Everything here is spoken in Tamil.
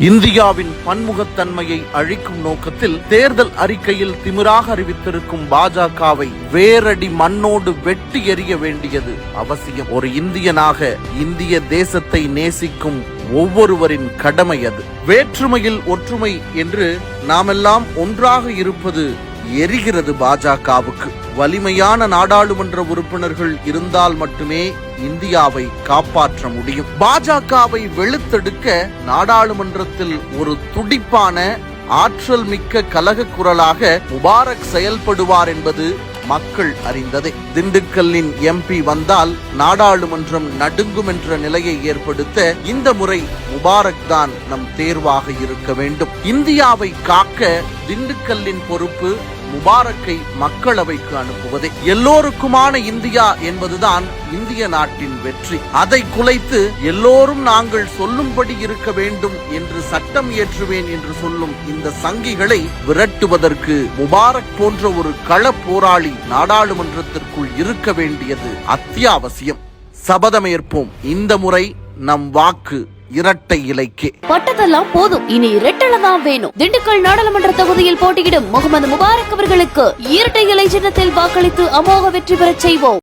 இந்தியாவின் பன்முகத்தன்மையை அழிக்கும் நோக்கத்தில் தேர்தல் அறிக்கையில் திமிராக அறிவித்திருக்கும் பாஜகவை வேரடி மண்ணோடு வெட்டி எறிய வேண்டியது அவசியம். ஒரு இந்தியனாக இந்திய தேசத்தை நேசிக்கும் ஒவ்வொருவரின் கடமை அது. வேற்றுமையில் ஒற்றுமை என்று நாமெல்லாம் ஒன்றாக இருப்பது எரிகிறது பாஜகவுக்கு. வலிமையான நாடாளுமன்ற உறுப்பினர்கள் இருந்தால் மட்டுமே இந்தியாவை காப்பாற்ற முடியும். பாஜகவை வெளுத்தெடுக்க நாடாளுமன்றத்தில் ஒரு துடிப்பான ஆற்றல் மிக்க கலக குரலாக முபாரக் செயல்படுவார் என்பது மக்கள் அறிந்ததே. திண்டுக்கல்லின் எம்பி வந்தால் நாடாளுமன்றம் நடுங்கும் என்ற நிலையை ஏற்படுத்த இந்த முறை முபாரக் தான் நம் தேர்வாக இருக்க வேண்டும். இந்தியாவை காக்க திண்டுக்கல்லின் பொறுப்பு முபாரக்கை மக்களவைக்கு அனுப்புவதே. எல்லோருக்குமான இந்தியா என்பதுதான் இந்திய நாட்டின் வெற்றி. அதை குலைத்து எல்லோரும் நாங்கள் சொல்லும்படி இருக்க வேண்டும் என்று சட்டம் இயற்றுவேன் என்று சொல்லும் இந்த சங்கிகளை விரட்டுவதற்கு முபாரக் போன்ற ஒரு கள போராளி நாடாளுமன்றத்திற்குள் இருக்க வேண்டியது அத்தியாவசியம். சபதமேற்போம் இந்த முறை நம் வாக்கு இரட்டை இலைக்கு. பட்டதெல்லாம் போதும். இனி இரட்டலை தான் வேணும். திண்டுக்கல் நாடாளுமன்ற தொகுதியில் போட்டியிடும் முகமது முபாரக் அவர்களுக்கு இரட்டை இலை சின்னத்தில் வாக்களித்து அமோக வெற்றி பெறச் செய்வோம்.